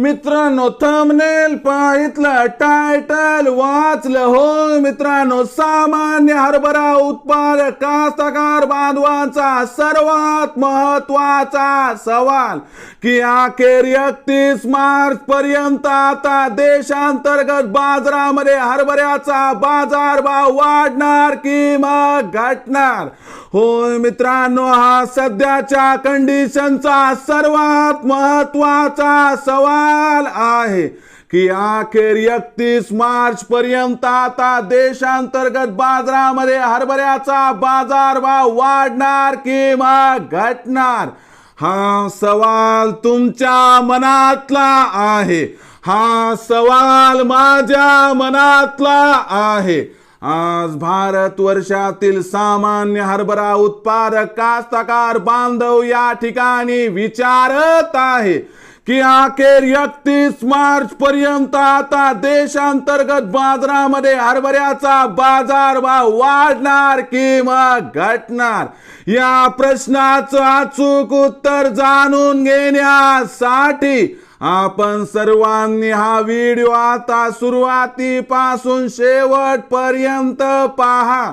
मित्रांनो thumbnail पाहितलं title वाचलं. हो मित्रांनो सामान्य हरभरा उत्पादक कास्तकार बांधवांचा सर्वात महत्त्वाचा सवाल की अखेर एकतीस मार्च पर्यंत आता देशांतर्गत बाजारामध्ये हरभऱ्याचा बाजारभाव वाढणार की मग घटणार? होय मित्रांनो हा सध्याच्या कंडिशनचा सर्वात महत्त्वाचा सवाल आहे की अखेर एकतीस मार्च पर्यंत आता देशांतर्गत बाजारामध्ये हरभऱ्याचा बाजारभाव वाढणार किंवा घटणार? हा सवाल तुमच्या मनातला आहे. हा सवाल माझ्या मनातला आहे. आज भारत वर्षातील सामान्य हरभरा उत्पादक कास्तकार बांधव या ठिकाणी विचारत आहे. की अखेर एकतीस मार्च पर्यंत आता देशांतर्गत बाजारामध्ये हरभऱ्याचा बाजार भाव वाढणार किंवा घटणार? या प्रश्नाचं अचूक उत्तर जाणून घेण्यासाठी आपण सर्वांनी हा व्हिडिओ आता सुरुवातीपासून शेवटपर्यंत पहा.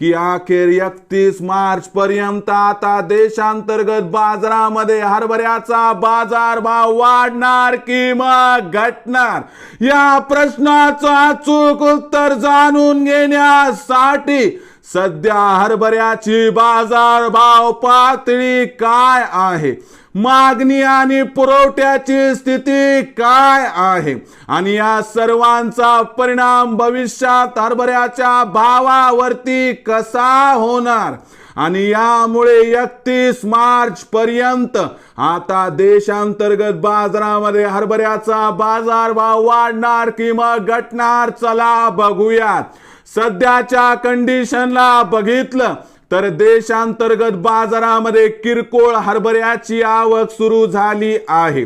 की अखेर एकतीस मार्च पर्यंत आता देशांतर्गत बाजारामध्ये हरभऱ्याचा बाजारभाव वाढणार की मग घटणार? या प्रश्नाचं अचूक उत्तर जाणून घेण्यासाठी सध्या हरभऱ्याची बाजारभाव पातळी काय आहे? मागणी आणि पुरवठ्याची स्थिती काय आहे? आणि या सर्वांचा परिणाम भविष्यात हरभऱ्याच्या भावावरती कसा होणार? आणि यामुळे एकतीस मार्च पर्यंत आता देशांतर्गत बाजारामध्ये हरभऱ्याचा बाजारभाव वाढणार कि मग घटणार चला बघूयात. सध्याच्या कंडिशनला बघितलं तर देशांतर्गत बाजारामध्ये किरकोळ हरभऱ्याची आवक सुरू झाली आहे.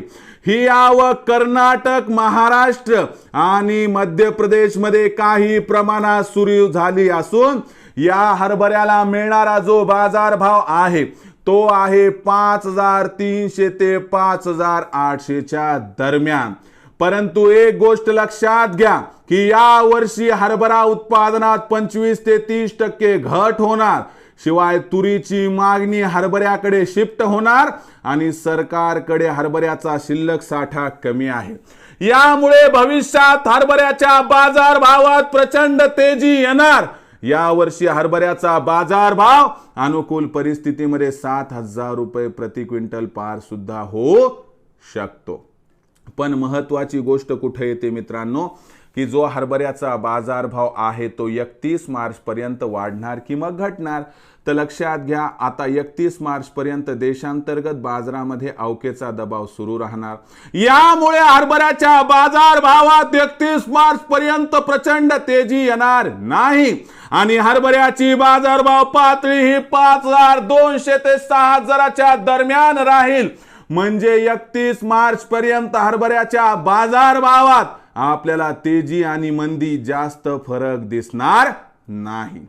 ही आवक कर्नाटक महाराष्ट्र आणि मध्य प्रदेशमध्ये काही प्रमाणात सुरू झाली असून या हरभऱ्याला मिळणारा जो बाजारभाव आहे तो आहे पाच हजार तीनशे ते पाच हजार आठशेच्या दरम्यान. परंतु एक गोष्ट लक्षात घ्या की या वर्षी हरभरा उत्पादनात पंचवीस ते तीस टक्के घट होणार. शिवाय तुरीची मागणी हरभऱ्याकडे शिफ्ट होणार आणि सरकारकडे हरभऱ्याचा शिल्लक साठा कमी आहे. यामुळे भविष्यात हरभऱ्याच्या बाजार भावात प्रचंड तेजी येणार. या वर्षी हरभऱ्याचा बाजारभाव अनुकूल परिस्थितीमध्ये सात हजार रुपये प्रति क्विंटल पार सुद्धा होऊ शकतो. पण महत्वाची गोष्ट कुठे येते मित्रांनो? की जो हरभऱ्याचा बाजारभाव आहे तो एकतीस मार्चपर्यंत वाढणार की मग घटणार? तर लक्षात घ्या आता एकतीस मार्चपर्यंत देशांतर्गत बाजारामध्ये अवकेचा दबाव सुरू राहणार. यामुळे हरभऱ्याच्या बाजार भावात एकतीस मार्चपर्यंत प्रचंड तेजी येणार नाही. आणि हरभऱ्याची बाजारभाव पातळी ही पाच हजार दोनशे ते सहा हजाराच्या दरम्यान राहील. म्हणजे एकतीस मार्च पर्यंत हरभऱ्याच्या बाजार भावात आपल्याला तेजी आणि मंदी जास्त फरक दिसणार नाही.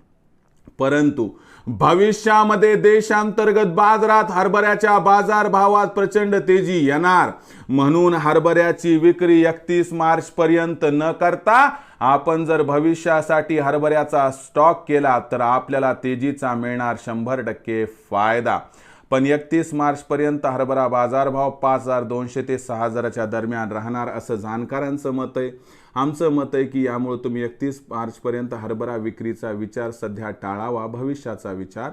परंतु भविष्यामध्ये देशांतर्गत बाजारात हरभऱ्याच्या बाजारभावात प्रचंड तेजी येणार. म्हणून हरभऱ्याची विक्री एकतीस मार्च पर्यंत न करता आपण जर भविष्यासाठी हरभऱ्याचा स्टॉक केला तर आपल्याला तेजीचा मिळणार शंभर टक्के फायदा. पण एकतीस मार्चपर्यंत हरभरा बाजारभाव पाच हजार दोनशे ते सहा हजाराच्या दरम्यान राहणार असं जाणकारांचं मत आहे. आमचं मत आहे की यामुळे तुम्ही एकतीस मार्चपर्यंत हरभरा विक्रीचा विचार सध्या टाळावा भविष्याचा विचार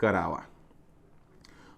करावा.